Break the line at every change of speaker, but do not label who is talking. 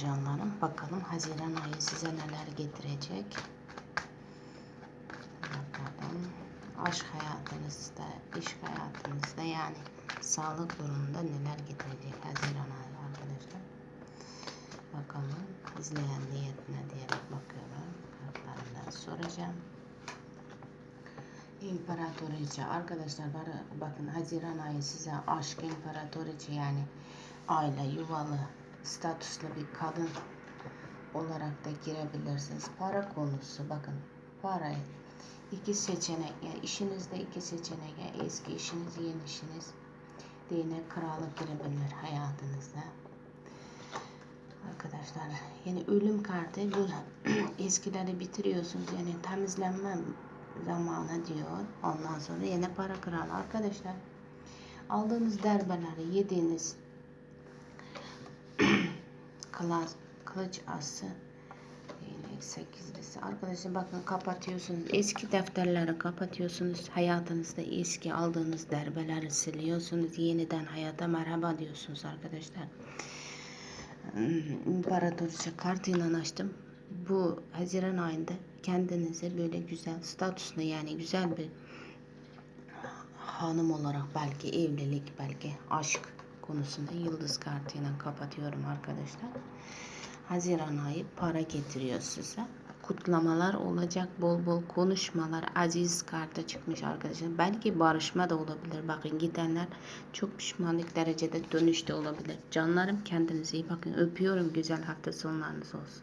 canlarım. Bakalım Haziran ayı size neler getirecek. Bakalım. Aşk hayatınızda, iş hayatınızda yani sağlık durumunda neler getirecek Haziran ayı arkadaşlar. Bakalım izleyen niyetine diyerek bakıyorum. Kartlarından soracağım. İmparatoriçe arkadaşlar bakın Haziran ayı size aşk imparatoriçe yani aile yuvalı statüslü bir kadın olarak da girebilirsiniz. Para konusu bakın para iki seçenek yani işinizde iki seçenek yani eski işiniz yeni işiniz değnek kralı girebilir hayatınızda. Arkadaşlar yani ölüm kartı bu eskileri bitiriyorsunuz yani temizlenme zamanı diyor. Ondan sonra yine para kralı arkadaşlar. Aldığınız darbeleri yediğiniz kılıç, kılıç ası değnek sekizlisi. Arkadaşlar bakın kapatıyorsunuz. Eski defterleri kapatıyorsunuz. Hayatınızda eski aldığınız darbeleri siliyorsunuz. Yeniden hayata merhaba diyorsunuz arkadaşlar. Hmm, İmparatoriçe kartıyla açtım. Bu Haziran ayında kendinize böyle güzel statüsle yani güzel bir hanım olarak belki evlilik belki aşk konusunda yıldız kartıyla kapatıyorum arkadaşlar. Haziran ayı para getiriyor size. Kutlamalar olacak, bol bol konuşmalar, aziz kartı çıkmış arkadaşlar. Belki barışma da olabilir. Bakın gidenler çok pişmanlık derecede dönüş de olabilir. Canlarım kendinize iyi bakın. Öpüyorum. Güzel hafta sonlarınız olsun.